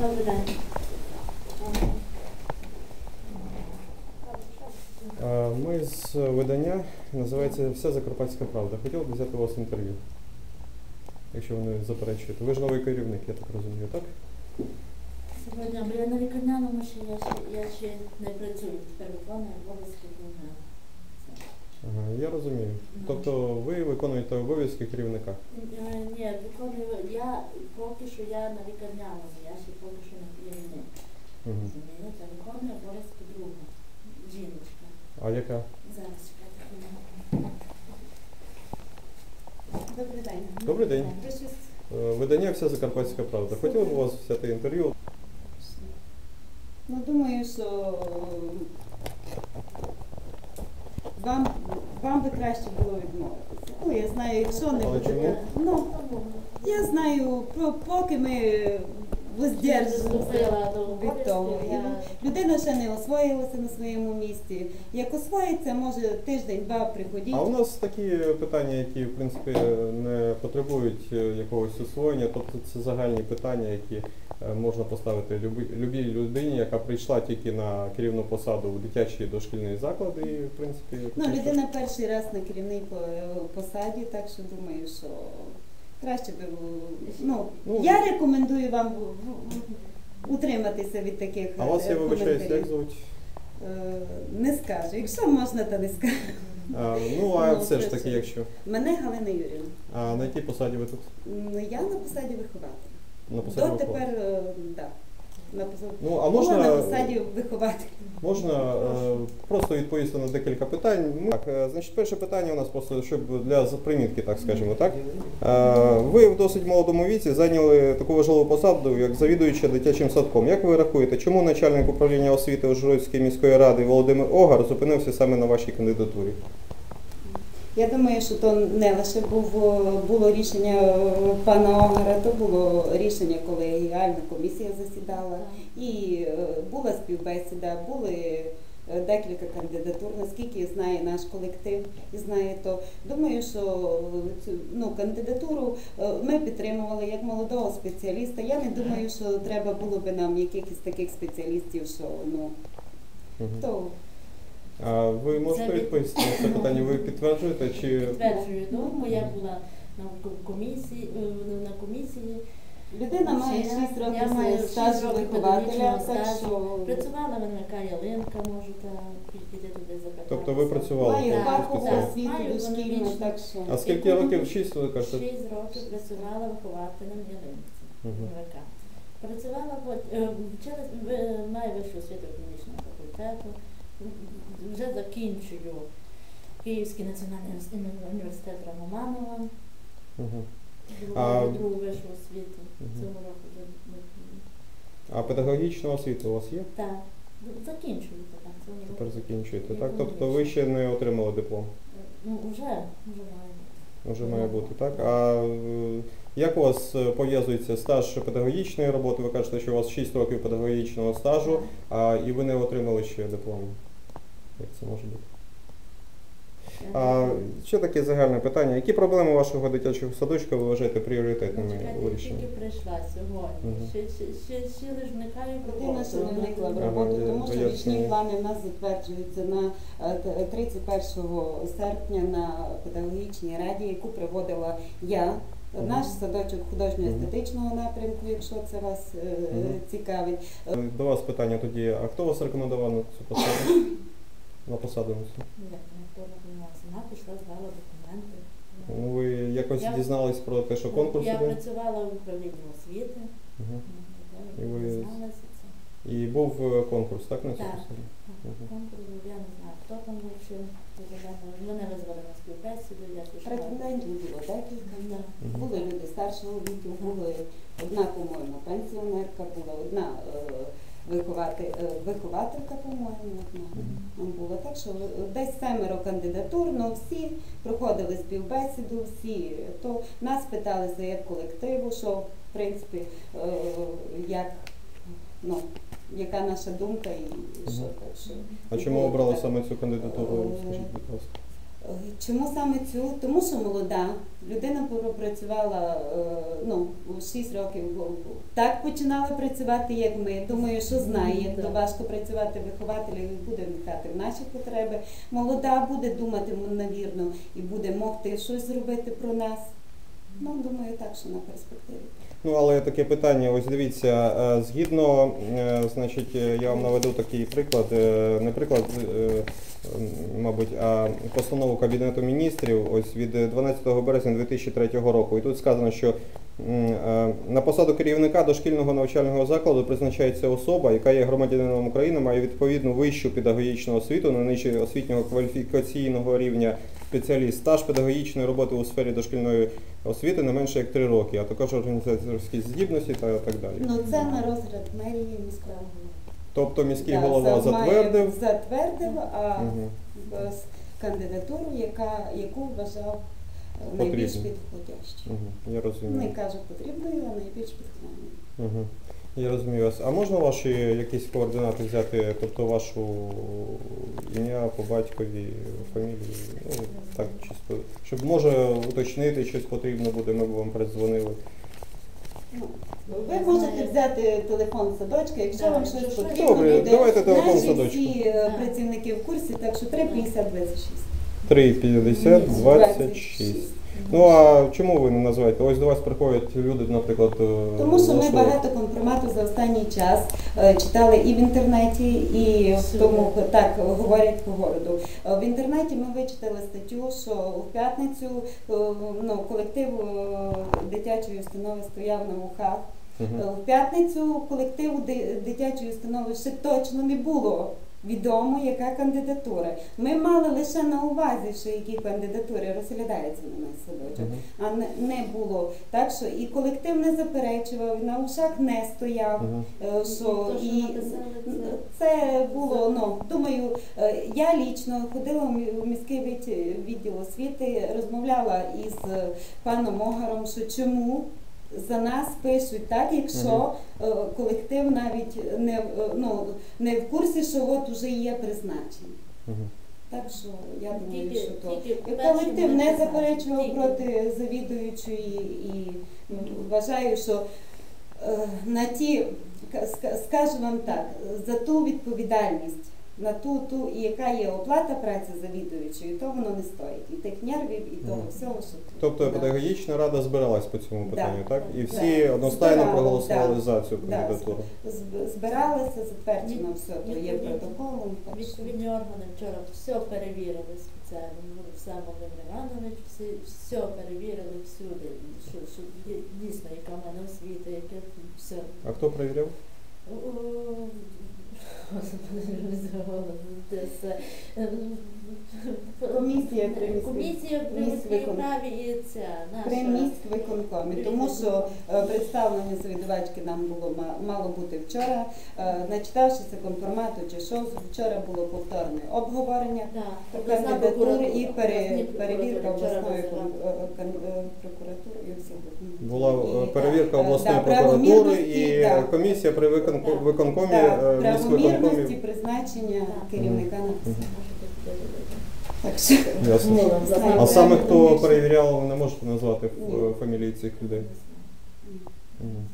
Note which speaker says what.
Speaker 1: Добрий день.
Speaker 2: Е, Ми з видання називається Вся Закарпатська Правда. Хотів би взяти у вас інтерв'ю. Якщо ви не заперечуєте. Ви ж новий керівник, я так розумію, так?
Speaker 1: Сьогодні, я на лікарняному ще, я ще, не працюю, тепер виконую обов'язки.
Speaker 2: Ага, я розумію. Тобто ви виконуєте обов'язки керівника.
Speaker 1: Е, Ні, виконую, я поки що я на лікарняному, я ще поки що не керівник.
Speaker 2: Угу.
Speaker 1: Розумієте, виконую обов'язки друга. Жіночка.
Speaker 2: А яка?
Speaker 1: Зараз чекайте хвилину.
Speaker 3: Добрий день.
Speaker 2: Добрий день.
Speaker 3: Ви щось
Speaker 2: Е, Видання Вся Закарпатська Правда. Хотів би у вас взяти інтерв'ю.
Speaker 3: Ну, думаю, що вам, вам би краще було відмовитися. Ну, я знаю, якщо не
Speaker 2: Але
Speaker 3: буде.
Speaker 2: чому?
Speaker 3: Ну, я знаю, про- поки ми воздержуємося від того.
Speaker 1: я-
Speaker 3: Людина ще не освоїлася на своєму місці. Як освоїться, може тиждень-два приходіть.
Speaker 2: А у нас такі питання, які в принципі не потребують е, якогось освоєння, тобто це загальні питання, які можна поставити любі- любій людині, яка прийшла тільки на керівну посаду в дитячий дошкільний заклад, і в принципі
Speaker 3: Ну, людина перший раз на керівній по- посаді, так що думаю, що краще би було- ну,
Speaker 2: Ну,
Speaker 3: я рекомендую вам утриматися від таких.
Speaker 2: А вас
Speaker 3: е,
Speaker 2: я вибачаюсь, як звуть?
Speaker 3: Е, Не скажу. Якщо можна, то не скажу.
Speaker 2: А, ну а
Speaker 3: Ну,
Speaker 2: все ж таки, якщо.
Speaker 3: Мене Галина Юрівна.
Speaker 2: А на якій посаді ви тут?
Speaker 3: Ну, Я на посаді вихователя.
Speaker 2: На посаді
Speaker 3: Дотепер, е, да. На посаді.
Speaker 2: Ну а
Speaker 3: Була на посаді вихователя.
Speaker 2: Можна е, просто відповісти на декілька питань. Ну, Так, е, значить, перше питання у нас просто щоб для за- примітки, так скажімо, так. Е, ви в досить молодому віці зайняли таку важливу посаду, як завідуюча дитячим садком. Як ви рахуєте, чому начальник управління освіти Ужгородської міської ради Володимир Огар зупинився саме на вашій кандидатурі?
Speaker 3: Я думаю, що то не лише був, було рішення е, пана Огара, то було рішення колегіальна комісія засідала. І е, була співбесіда, були е, декілька кандидатур, наскільки знає наш колектив і знає то. Думаю, що цю ну, кандидатуру ми підтримували як молодого спеціаліста. Я не думаю, що треба було би нам якихось таких спеціалістів, що ну то
Speaker 2: А ви можете
Speaker 1: Це
Speaker 2: відповісти на це питання? Ви підтверджуєте чи
Speaker 1: Підтверджую думку, я була на комісії, е, на комісії.
Speaker 3: людина має
Speaker 1: Я-
Speaker 3: 6
Speaker 1: я
Speaker 3: років
Speaker 1: маю
Speaker 3: стажу
Speaker 1: шість років
Speaker 3: вихователя, так
Speaker 1: стажу.
Speaker 3: що
Speaker 1: Працювала виникає ялинка, можете піти туди запитати.
Speaker 2: тобто ви працювали
Speaker 3: має фахову освіту дошкільну, так що.
Speaker 2: А скільки років? Шість, ви кажете?
Speaker 1: Шість років працювала вихователем ялинці.
Speaker 2: Мгм.
Speaker 1: Працювала е, вчилась, в- маю вищу освіту економічного факультету. Вже закінчую Київський національний університет Романова. Здобуваю
Speaker 2: А-
Speaker 1: другу вищу освіту
Speaker 2: Мгм.
Speaker 1: цього року. вже,
Speaker 2: А педагогічна освіта у вас є?
Speaker 1: Так, цього року.
Speaker 2: Тепер закінчуєте, так? Тобто ви ще не отримали диплом?
Speaker 1: Ну, вже, вже маю.
Speaker 2: Вже має бути, так? А е, як у вас е, пов'язується стаж педагогічної роботи? Ви кажете, що у вас 6 років педагогічного стажу, а і ви не отримали ще диплом. Як це може бути? А ще таке загальне питання. Які проблеми вашого дитячого садочка ви вважаєте пріоритетними у
Speaker 1: я
Speaker 2: рішенні?
Speaker 1: тільки прийшла сьогодні.
Speaker 2: Мгм.
Speaker 1: Ще, ще, ще, ще лиш вникаю в
Speaker 3: Людина ще не вникла в роботу,
Speaker 2: я-
Speaker 3: тому що
Speaker 2: я
Speaker 3: річні плани в нас затверджуються на е, т- 31 серпня на педагогічній раді, яку проводила я.
Speaker 2: Мгм.
Speaker 3: Наш садочок художньо-естетичного напрямку, якщо це вас е,
Speaker 2: Мгм.
Speaker 3: цікавить.
Speaker 2: Е, До вас питання тоді. А хто вас рекомендував на цю посаду? На посаду на?
Speaker 1: Ні, ніхто не приймався. Вона пішла, здала документи.
Speaker 2: Ну, ви якось
Speaker 1: Я-
Speaker 2: дізнались про те, що конкурс
Speaker 1: Я
Speaker 2: іде?
Speaker 1: працювала в управлінні освіти.
Speaker 2: Мгм.
Speaker 1: І
Speaker 2: І ви-
Speaker 1: дізналася це.
Speaker 2: І був е, конкурс, так, на цю
Speaker 1: Так.
Speaker 2: посаду? Мгм.
Speaker 1: Конкурс, був, я не знаю, хто там був, чи мене визвали на співбесіду, я пішла.
Speaker 3: Претендентів було декілька.
Speaker 1: Да.
Speaker 2: Мгм.
Speaker 3: Були люди старшого віку, були одна, по-моєму, пенсіонерка, була одна е, виховати, е, вихователька, по-моєму, було так, що е, десь семеро кандидатур, але всі проходили співбесіду, всі то нас питалися як колективу, що в принципі е, як ну, яка наша думка і що так що.
Speaker 2: А чому обрали саме цю кандидатуру? Скажіть, будь ласка.
Speaker 3: Чому саме цю? Тому що молода людина пропрацювала е, ну, 6 років. Так починала працювати, як ми. Думаю, що знає, як то важко працювати вихователем і буде вникати в наші потреби. Молода буде думати навірно і буде могти щось зробити про нас. Ну, думаю, так, що на перспективі.
Speaker 2: Ну, але таке питання, ось дивіться, е, згідно, е, значить, я вам наведу такий приклад, не приклад, мабуть, постанову Кабінету міністрів ось від 12 березня 2003 року. І тут сказано, що е, на посаду керівника дошкільного навчального закладу призначається особа, яка є громадянином України, має відповідну вищу педагогічну освіту на нижче освітнього кваліфікаційного рівня спеціаліст, стаж педагогічної роботи у сфері дошкільної освіти не менше як 3 роки, а також організаторські здібності та так далі.
Speaker 3: Ну, це на розгляд мерії міського голови.
Speaker 2: Тобто міський
Speaker 3: Да,
Speaker 2: голова затвердив.
Speaker 3: затвердив, а е, кандидатуру, яка, яку вважав е, найбільш підходящою.
Speaker 2: Мгм, Я
Speaker 3: Не
Speaker 2: розумію.
Speaker 3: кажу потрібною, а найбільш підходящою.
Speaker 2: Мгм. Я розумію вас. А можна ваші якісь координати взяти, тобто вашу ім'я по батькові, фамілію? Ну, так чисто. Щоб може уточнити, щось потрібно буде, ми б вам передзвонили.
Speaker 3: Ну, ви можете взяти телефон садочка, якщо вам щось потрібно
Speaker 2: Добре,
Speaker 3: буде.
Speaker 2: давайте телефон
Speaker 3: Наші
Speaker 2: садочка.
Speaker 3: всі е, працівники в курсі, так що 350 26.
Speaker 2: 350 26. Ну а чому ви не називаєте? Ось до вас приходять люди, наприклад. е,
Speaker 3: Тому що ми багато компромату за останній час е, читали і в інтернеті, і в тому так говорять по городу. Е, В інтернеті ми вичитали статтю, що в п'ятницю ну, колектив дитячої установи стояв на. Е, В п'ятницю колективу ди- дитячої установи ще точно не було. Відомо, яка кандидатура. Ми мали лише на увазі, що які кандидатури розглядаються на нас садочок
Speaker 2: Мгм.
Speaker 3: а не, не було. Так що і колектив не заперечував, на ушах не стояв.
Speaker 2: Мгм.
Speaker 3: е, Що і
Speaker 1: це-
Speaker 3: це було, ну думаю, е, я лічно ходила в міський від- відділ освіти, розмовляла із паном Огаром, що чому за нас пишуть так, якщо е, колектив навіть не, в- е, ну, не в курсі, що от уже є призначення. Так що я думаю,
Speaker 1: Тільки-
Speaker 3: що то
Speaker 1: тільки
Speaker 3: колектив не заперечував
Speaker 1: Тільки.
Speaker 3: проти завідуючої і ну, вважаю, що е, на ті, скажу вам так, за ту відповідальність, на ту, ту, і яка є оплата праці завідуючої, то воно не стоїть. І тих нервів, і того всього, що
Speaker 2: Тобто
Speaker 3: да.
Speaker 2: педагогічна рада збиралась по цьому
Speaker 3: Да.
Speaker 2: питанню, так? І всі
Speaker 3: Да.
Speaker 2: одностайно
Speaker 3: Збирали,
Speaker 2: проголосували
Speaker 3: да.
Speaker 2: за цю
Speaker 3: Да.
Speaker 2: кандидатуру.
Speaker 3: Зб- збиралися, затверджено все, то є протоколом. так що-
Speaker 1: Відповідні органи вчора все перевірили спеціально. Ну, Сам Володимир Іванович, всі, все перевірили всюди, що, що є- дійсно, яка в мене освіта, яке все.
Speaker 2: А хто перевіряв?
Speaker 1: О, Господи, не забула, десь, е,
Speaker 3: Комісія при міській-
Speaker 1: Комісія при міській
Speaker 3: викон-
Speaker 1: праві і ця наша.
Speaker 3: При міськвиконкомі, тому що е, представлення завідувачки нам було ма- мало бути вчора. Е, Начитавшися компромату чи що, вчора було повторне обговорення
Speaker 1: Так,
Speaker 3: кандидатури і пере- перевірка
Speaker 1: прокуратури
Speaker 3: обласної кон-
Speaker 1: визивали.
Speaker 3: е, кон- е, прокуратури і всіх.
Speaker 2: Була е, перевірка обласної
Speaker 3: да,
Speaker 2: прокуратури
Speaker 3: правомірності,
Speaker 2: і
Speaker 3: да.
Speaker 2: комісія при виконку- виконкомі,
Speaker 3: Так,
Speaker 2: е,
Speaker 3: правомірності призначення керівника на
Speaker 2: Мгм.
Speaker 3: Так що
Speaker 2: Ясно.
Speaker 1: Ну,
Speaker 2: А саме хто перевіряв, ви не можете назвати е, фамілії цих людей? Мгм.